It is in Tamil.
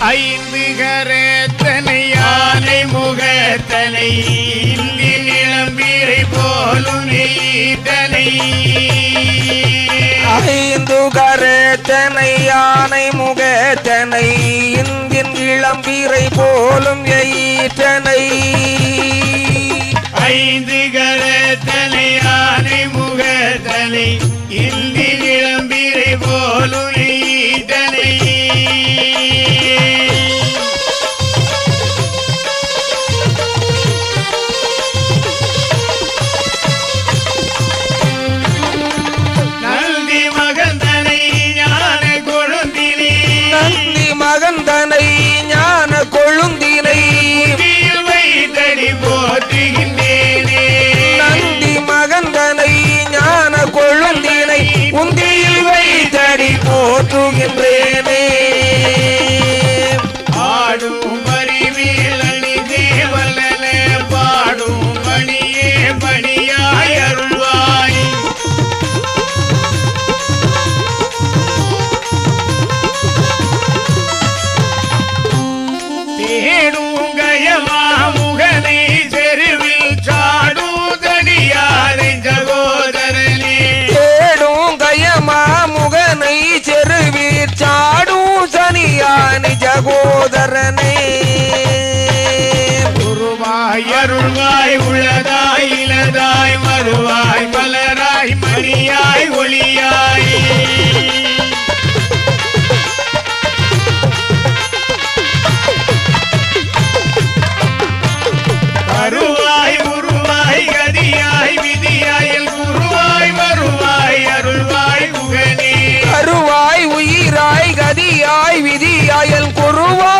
ஐந்து கரத்தனை யானை முகத்தனை நிலம்பீரை போலும் ஈட்டனை ஐந்து கரத்தனை யானை முகத்தனை இந்தின் இளம்பீரை போலும் எயிற்றனை. ஐந்து கரத்தனை யானை முகத்தனை இந்தி சகோதரனே. குருவாய் அருள்வாய் உள்ளதாய் இளதாய் மறுவாய் மலராய் மணியாய் ஒளியாய். விதி அயல் குருவா?